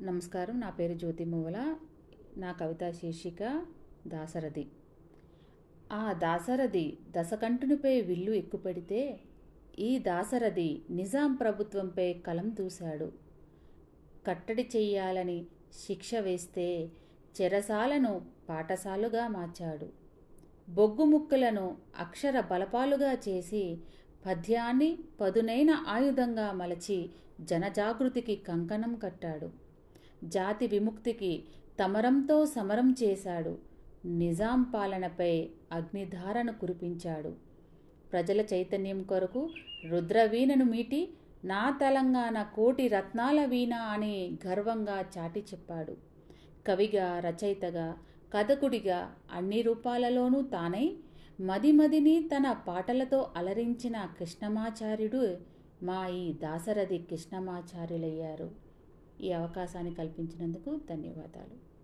నమస్కారం. నా పేరు జ్యోతి మువ్వల. నా కవితా శీర్షిక దాసరథి. ఆ దాసరథి దశకంఠునిపై విల్లు ఎక్కుపెడితే ఈ దాసరథి నిజాం ప్రభుత్వంపై కలం దూశాడు కట్టడి చెయ్యాలని శిక్ష వేస్తే చెరసాలను పాఠశాలుగా మార్చాడు. బొగ్గు ముక్కలను అక్షర బలపాలుగా చేసి పద్యాన్ని పదునైన ఆయుధంగా మలచి జనజాగృతికి కంకణం కట్టాడు. జాతి విముక్తికి తమరంతో సమరం చేశాడు. నిజాం పాలనపై అగ్నిధారను కురిపించాడు. ప్రజల చైతన్యం కొరకు రుద్రవీణను మీటి నా తెలంగాణ కోటి రత్నాల వీణ అని గర్వంగా చాటి చెప్పాడు. కవిగా రచయితగా కథకుడిగా అన్ని రూపాలలోనూ తానై మదిమదిని తన పాటలతో అలరించిన కృష్ణమాచార్యుడు మా ఈ దాసరథి కృష్ణమాచార్యులయ్యారు. ఈ అవకాశాన్ని కల్పించినందుకు ధన్యవాదాలు.